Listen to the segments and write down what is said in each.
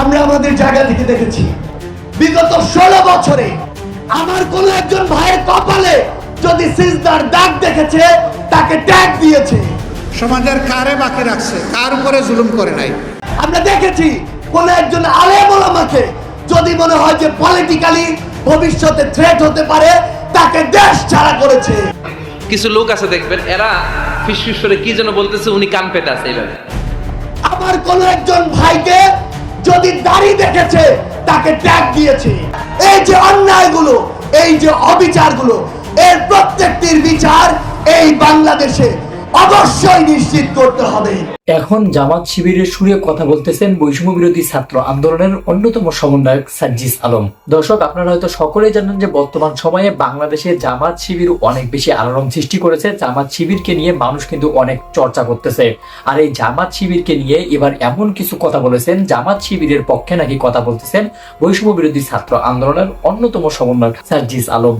আমরা আমাদের জায়গা থেকে দেখেছি। বিগত ষোলো বছরে আমার কোন একজন ভাইয়ের কপালে যদি সিজদার দাগ দেখেছে তাকে ট্যাগ দিয়েছে। সমাজের কারে বাকি রাখছে কার উপরে জুলুম করে নাই। আমরা দেখেছি কোন একজন আলেম ওলামাকে যদি মনে হয় যে পলিটিক্যালি ভবিষ্যতে থ্রেট হতে পারে তাকে দেশ ছাড়া করেছে। কিছু লোক আছে দেখবেন এরা ফিসফিস করে কি যেন বলতেছে উনি কান পেতে আছে এইভাবে। আমার কোন একজন ভাইকে যদি দাড়ি দেখেছে, তাকে ট্যাগ দিয়েছে। এই যে অন্যায়গুলো, এই যে অবিচারগুলো, এর প্রত্যেকটির বিচার এই বাংলাদেশে অবশ্যই নিশ্চিত করতে হবে। এখন জামাত শিবিরের সুরে কথা বলতেছেন বৈষম্য বিরোধী ছাত্র আন্দোলনের অন্যতম সমন্বয়ক সাজ্জিস আলম। দর্শক, আপনারা হয়তো সকলে জানেন যে বর্তমান সময়ে বাংলাদেশে জামাত শিবির অনেক বেশি আলোড়ন সৃষ্টি করেছে। জামাত শিবিরকে নিয়ে মানুষ কিন্তু অনেক চর্চা করতেছে। আর এই জামাত শিবিরকে নিয়ে এবার এমন কিছু কথা বলেছেন, জামাত শিবিরের পক্ষে নাকি কথা বলতেছেন বৈষম্য বিরোধী ছাত্র আন্দোলনের অন্যতম সমন্বয়ক সার্জিস আলম।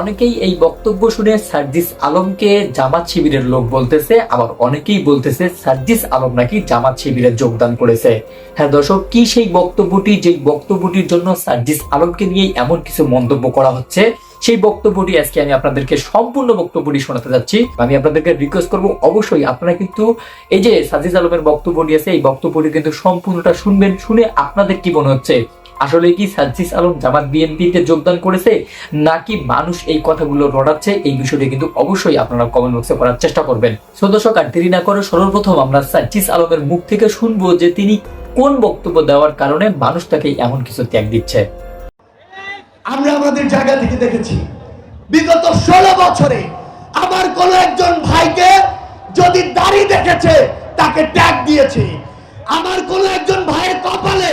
অনেকেই এই বক্তব্য শুনে সার্জিস আলমকে জামাত শিবিরের লোক বলতেছে, আবার অনেকেই বলতেছে সার্জিস আলম নাকি জামাত শিবিরে যোগদান করেছে। হ্যাঁ দর্শক, কি সেই বক্তব্যটি? যেই বক্তব্যটির জন্য সার্জিস আলমকে নিয়ে এমন কিছু মন্তব্য করা হচ্ছে, সেই বক্তব্যটি আজকে আমি আপনাদেরকে সম্পূর্ণ বক্তব্যটি শোনাতে যাচ্ছি। আমি আপনাদেরকে রিকোয়েস্ট করব, অবশ্যই আপনারা কিন্তু এই যে সাজিজ আলমের বক্তব্যটি আছে এই বক্তব্যটি কিন্তু সম্পূর্ণটা শুনবেন, শুনে আপনাদের কি মনে হচ্ছে? আসলে কি সাজ্জিস আলম জামাত বিএনপিতে যোগদান করেছে? নাকি মানুষ এই কথাগুলো রটাচ্ছে? এই বিষয়টি কিন্তু অবশ্যই আপনারা কমেন্ট বক্সে করার চেষ্টা করবেন। সো দর্শক, আর দেরি না করে সর্বপ্রথম আমরা সাজ্জিস আলমের মুখ থেকে শুনব যে তিনি কোন বক্তব্য দেওয়ার কারণে মানুষ তাকে এমন কিছু ত্যাগ দিচ্ছে। আমরা আমাদের জায়গা থেকে দেখেছি, বিগত ষোলো বছরে আমার কোন একজন ভাইকে যদি দাড়ি দেখেছে, তাকে ট্যাগ দিয়েছে। আমার কোন একজন ভাইয়ের কপালে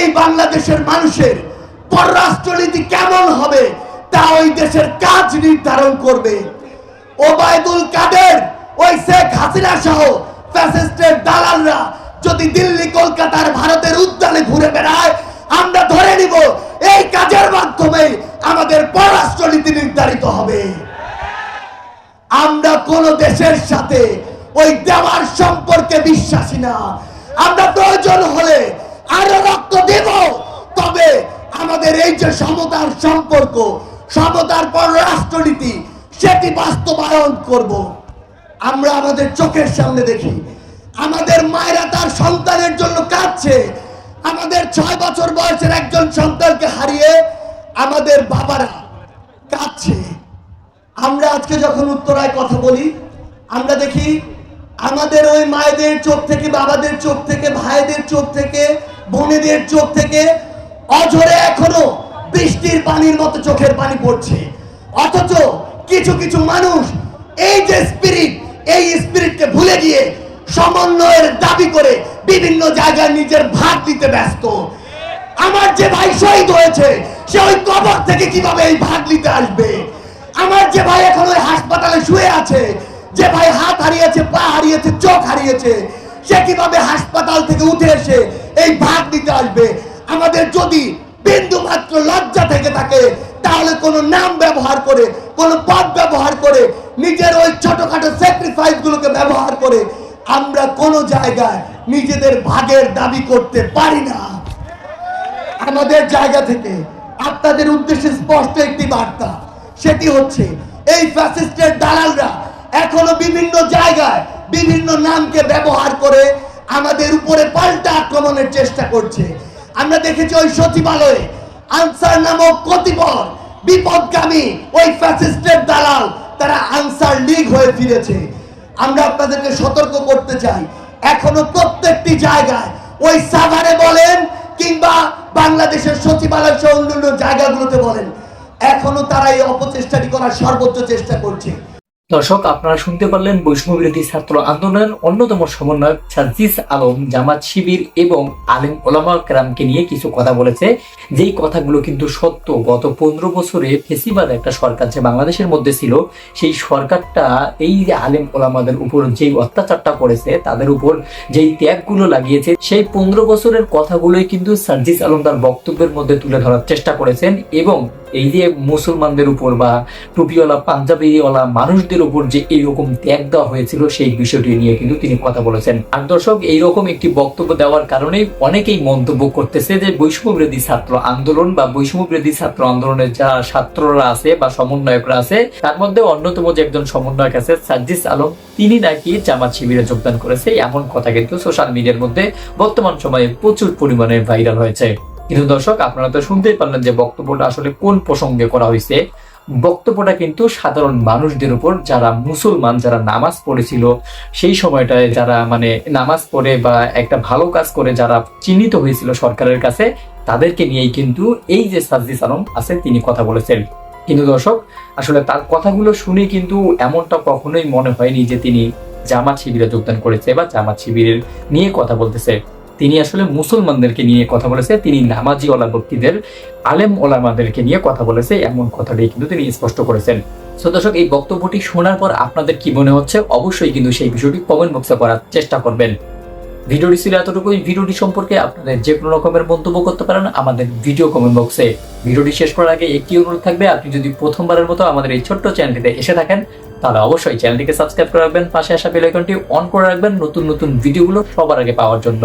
এই বাংলাদেশের মানুষের পররাষ্ট্রনীতি কেমন হবে, তা ওই দেশের কাজ নির্ধারণ করবে। ওবায়দুল কাদের, ওই শেখ হাসিনা সহ ফ্যাসিস্টের দালালরা যদি দিল্লি, কলকাতার ভারতের উদ্যানে ঘুরে বেড়ায়, আমরা ধরে নিব এই কাজের মাধ্যমে আমাদের পররাষ্ট্রনীতি নির্ধারিত হবে। আমরা কোন দেশের সাথে ওই দেওয়ার সম্পর্কে বিশ্বাসী না। আমরা প্রয়োজন হলে আরও রক্ত দেব। তবে আমাদের এই যে সমতার সম্পর্ক, সমতার পর রাষ্ট্রনীতি, সেটি বাস্তবায়ন করব। আমরা আমাদের চোখের সামনে দেখি, আমাদের মায়েরা তার সন্তানের জন্য কাঁদছে। আমাদের ছয় বছর বয়সের একজন সন্তানকে হারিয়ে আমাদের বাবারা কাঁদছে। আমরা আজকে যখন উত্তরায় কথা বলি, আমরা দেখি আমাদের ওই মায়েদের চোখ থেকে, বাবাদের চোখ থেকে, ভাইদের চোখ থেকে বোনেদের চোখ থেকে অঝরে এখনও বৃষ্টির পানির মতো চোখের পানি পড়ছে। অথচ কিছু কিছু মানুষ এই যে স্পিরিট এই স্পিরিটকে ভুলে গিয়ে সমন্বয়ের দাবি করে বিভিন্ন জায়গায় নিজের ভাগ দিতে ব্যস্ত। আমার যে ভাই শহীদ হয়েছে, সে ওই কবর থেকে কীভাবে এই ভাগ নিতে আসবে? আমার যে ভাই এখন ওই হাসপাতালে শুয়ে আছে, যে ভাই হাত হারিয়েছে, পা হারিয়েছে, চোখ হারিয়েছে, সে কীভাবে হাসপাতাল থেকে উঠে এসে এই ভাগ নিতে আসবে। আমাদের যদি বিন্দু মাত্র লজ্জা থেকে থাকে, তাহলে কোন নাম ব্যবহার করে, কোন পদ ব্যবহার করে, নিজের ওই ছোটখাটো স্যাক্রিফাইস গুলোকে ব্যবহার করে, আমরা কোন জায়গায় নিজেদের ভাগের দাবি করতে পারি না। আমাদের জায়গা থেকে আপনাদের উদ্দেশ্যে স্পষ্ট একটি বার্তা, সেটি হচ্ছে, এই ফ্যাসিস্টের দালালরা এখনও বিভিন্ন জায়গায় বিভিন্ন নামকে ব্যবহার করে আমাদের উপরে পাল্টা আক্রমণের চেষ্টা করছে। আমরা দেখেছি ওই সচিবালয়ে আনসার নামক কতিপয় বিপদগামী ওই ফ্যাসিস্টের দালাল, তারা আনসার লীগ হয়ে ফিরেছে। আমরা আপনাদেরকে সতর্ক করতে চাই। এখনও প্রত্যেকটি জায়গায় ওই সাভারে বলেন কিংবা বাংলাদেশের সচিবালয় সহ অন্যান্য জায়গাগুলোতে বলেন। এখনও তারা এই অপচেষ্টাটি করার সর্বোচ্চ চেষ্টা করছে। দর্শক, আপনারা শুনতে পারলেন বৈষম্য বিরোধী ছাত্র আন্দোলনের অন্যতম সমন্বয়ক সাজিস আলম জামাত শিবির এবং আলিম ওলামা কেরামকে নিয়ে কিছু কথা বলেছে। যেই কথাগুলো কিন্তু সত্য। গত পনেরো বছরে ফেসিবাদ একটা সরকার যে বাংলাদেশের মধ্যে ছিল, সেই সরকারটা এই যে আলিম ওলামাদের উপর যেই অত্যাচারটা করেছে, তাদের উপর যেই ত্যাগগুলো লাগিয়েছে, সেই পনেরো বছরের কথাগুলোই কিন্তু সার্জিস আলম তার বক্তব্যের মধ্যে তুলে ধরার চেষ্টা করেছেন এবং এই যে মুসলমানদের উপর বা টুপিওয়ালা, পাঞ্জাবিওয়ালা মানুষদের উপর যে এইরকম ত্যাগ দেওয়া হয়েছিল, সেই বিষয়টি নিয়ে কিন্তু তিনি কথা বলেছেন। আর দর্শক, এইরকম একটি বক্তব্য দেওয়ার কারণে অনেকেই মন্তব্য করতেছে যে বৈষম্য বিরোধী ছাত্র আন্দোলন বা বৈষম্য বিরোধী ছাত্র আন্দোলনের যারা ছাত্ররা আছে বা সমন্বয়করা আছে, তার মধ্যে অন্যতম যে একজন সমন্বয়ক আছে সাজ্জিস আলম, তিনি নাকি জামাত শিবিরে যোগদান করেছে। এমন কথা কিন্তু সোশ্যাল মিডিয়ার মধ্যে বর্তমান সময়ে প্রচুর পরিমাণে ভাইরাল হয়েছে। কিন্তু দর্শক, আপনারা তো শুনতেই পারলেন যে বক্তব্যটা আসলে কোন প্রসঙ্গে করা হয়েছে। বক্তব্যটা কিন্তু সাধারণ মানুষদের উপর, যারা মুসলমান, যারা নামাজ পড়েছিল, সেই সময়টায় যারা মানে নামাজ পড়ে বা একটা ভালো কাজ করে যারা চিহ্নিত হয়েছিল সরকারের কাছে, তাদেরকে নিয়েই কিন্তু এই যে সাজিস আলম আছে, তিনি কথা বলেছেন। কিন্তু দর্শক, আসলে তার কথাগুলো শুনে কিন্তু এমনটা কখনোই মনে হয়নি যে তিনি জামাত শিবিরে যোগদান করেছে বা জামাত শিবিরের নিয়ে কথা বলতেছে। তিনি আসলে মুসলমানদেরকে নিয়ে কথা বলেছে, তিনি নামাজি ব্যক্তিদের, আলেম ওলামাদেরকে নিয়ে কথা বলেছে, এমন কথাটি কিন্তু তিনি স্পষ্ট করেছেন। তো দর্শক, এই বক্তব্যটি শোনার পর আপনাদের কি মনে হচ্ছে? অবশ্যই কিন্তু সেই বিষয়টি কমেন্ট বক্সে করার চেষ্টা করবেন। ভিডিওটি ছিল এতটুকুই। ভিডিওটি সম্পর্কে আপনাদের যে কোনো রকমের মন্তব্য করতে পারেন আমাদের ভিডিও কমেন্ট বক্সে ভিডিওটি শেষ করার আগে একটি অনুরোধ থাকবে, আপনি যদি প্রথমবারের মতো আমাদের এই ছোট্ট চ্যানেলটিতে এসে থাকেন, তাহলে অবশ্যই চ্যানেলটিকে সাবস্ক্রাইব করে রাখবেন, পাশে আসা বেল আইকনটি অন করে রাখবেন, নতুন নতুন ভিডিওগুলো সবার আগে পাওয়ার জন্য।